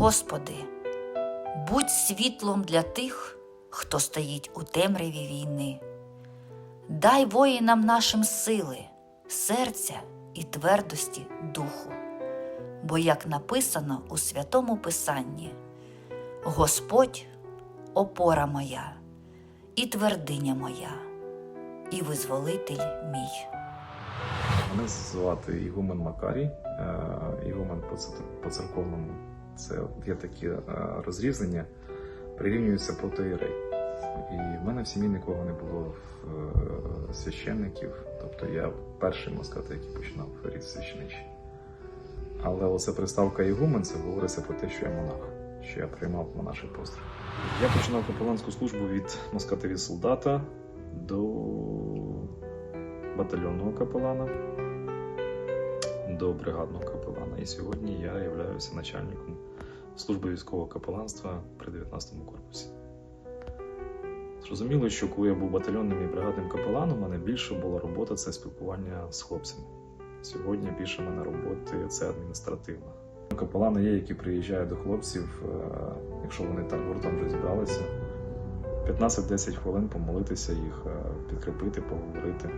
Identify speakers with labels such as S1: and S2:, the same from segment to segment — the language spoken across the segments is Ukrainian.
S1: Господи, будь світлом для тих, хто стоїть у темряві війни. Дай воїнам нашим сили, серця і твердості духу. Бо, як написано у святому Писанні, Господь опора моя, і твердиня моя, і визволитель мій.
S2: Мене звати Ігумен Макарій, е, Ігумен по церковному. Це є такі е, розрізнення, прирівнюються протоїрей. І в мене в сім'ї нікого не було е, священників, тобто я перший можна сказати, який починав рід священичий. Але оце приставка Ігумен, це говориться про те, що я монах, що я приймав монаший постріл. Я починав капеланську службу від можна сказати, від солдата до батальйонного капелана до бригадного капелана. І сьогодні я являюся начальником служби військового капеланства при 19-му корпусі. Зрозуміло, що коли я був батальйонним і бригадним капеланом, у мене більше була робота це спілкування з хлопцями. Сьогодні більше в мене роботи це адміністративна. Капелани є, які приїжджають до хлопців, е, якщо вони так гуртом вже зібралися, 15-10 хвилин помолитися їх, е, підкріпити, поговорити.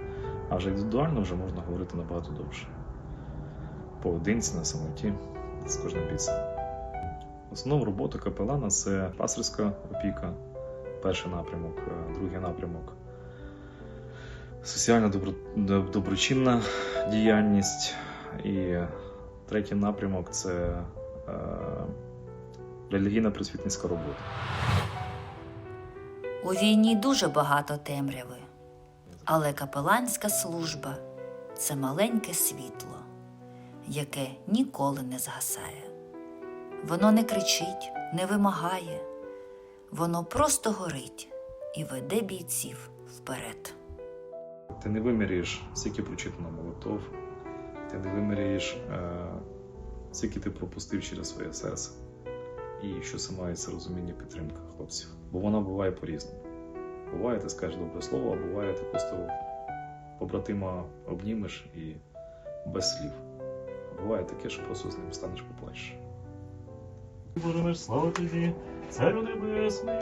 S2: А вже індивідуально вже можна говорити набагато довше. Поодинці, на самоті, з кожним бійцем. Основна робота капелана це пастирська опіка, перший напрямок, е, другий напрямок. Соціальна добро... доброчинна діяльність. І третій напрямок це е... релігійна просвітницька робота.
S1: У війні дуже багато темряви, але капеланська служба це маленьке світло, яке ніколи не згасає. Воно не кричить, не вимагає, воно просто горить і веде бійців вперед.
S2: Ти не виміряєш, скільки прочитано молитов, ти не виміряєш, е, скільки ти пропустив через своє серце. І що це має це розуміння підтримка хлопців. Бо вона буває по-різному. Буває, ти скажеш добре слово, а буває, ти просто побратима обнімеш і без слів. Буває таке, що просто з ним станеш поплачеш.
S3: Боже наш, слава тобі, Царю Небесний,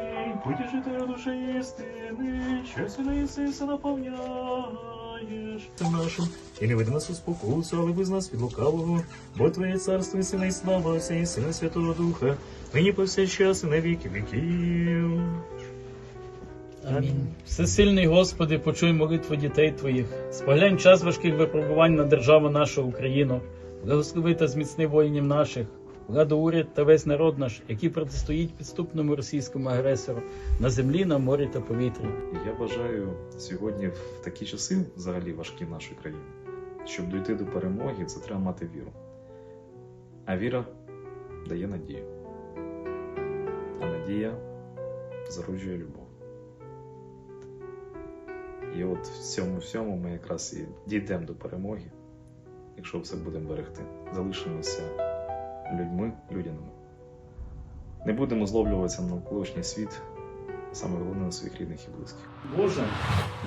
S3: потішителю душі істини, що сюди Ісуса наповняєш нашим. І не веди нас у спокусу, але виз нас від лукавого, бо Твоє царство і сина і слава Отця і Сина Святого Духа, нині повсякчас і на віки віків.
S4: Амінь. Всесильний Господи, почуй молитву дітей Твоїх. Споглянь час важких випробувань на державу нашу Україну. Благослови та зміцни воїнів наших, владу уряд та весь народ наш, який протистоїть підступному російському агресору на землі, на морі та повітрі.
S2: Я бажаю сьогодні в такі часи, взагалі важкі в нашій країні, щоб дійти до перемоги, це треба мати віру. А віра дає надію. А надія зароджує любов. І от в цьому всьому ми якраз і дійдемо до перемоги, якщо все будемо берегти. Залишимося людьми, людяними. Не будемо зловлюватися на навколишній світ, саме головне на своїх рідних і близьких.
S4: Боже,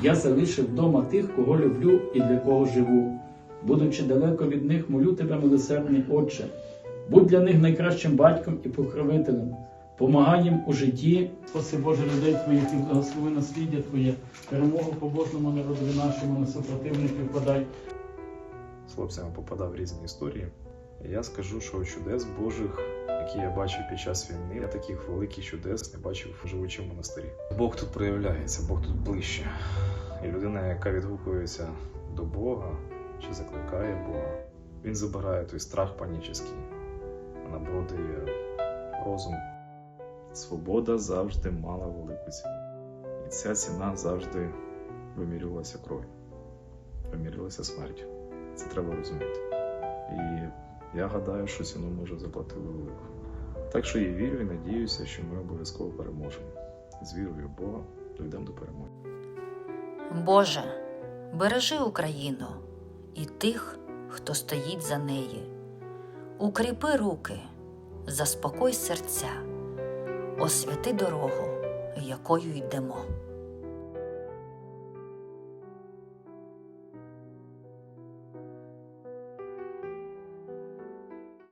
S4: я залишив вдома тих, кого люблю і для кого живу. Будучи далеко від них, молю тебе, милосердний Отче. Будь для них найкращим батьком і покровителем. Помагай їм у житті. Спаси Боже людей твоїх і благослови насліддя Твоє, перемогу побожному народові нашому на супротивників подай.
S2: з хлопцями попадав в різні історії. Я скажу, що чудес Божих, які я бачив під час війни, я таких великих чудес не бачив в монастирі. Бог тут проявляється, Бог тут ближче. І людина, яка відгукується до Бога чи закликає Бога, він забирає той страх панічний, дає розум. Свобода завжди мала велику ціну. І ця ціна завжди вимірювалася кров'ю, вимірювалася смертю. Це треба розуміти. І я гадаю, що ціну може заплатити велику. Так що я вірю і надіюся, що ми обов'язково переможемо. З вірою в Бога дійдемо до перемоги.
S1: Боже, бережи Україну і тих, хто стоїть за неї. Укріпи руки, заспокой серця, освяти дорогу, якою йдемо.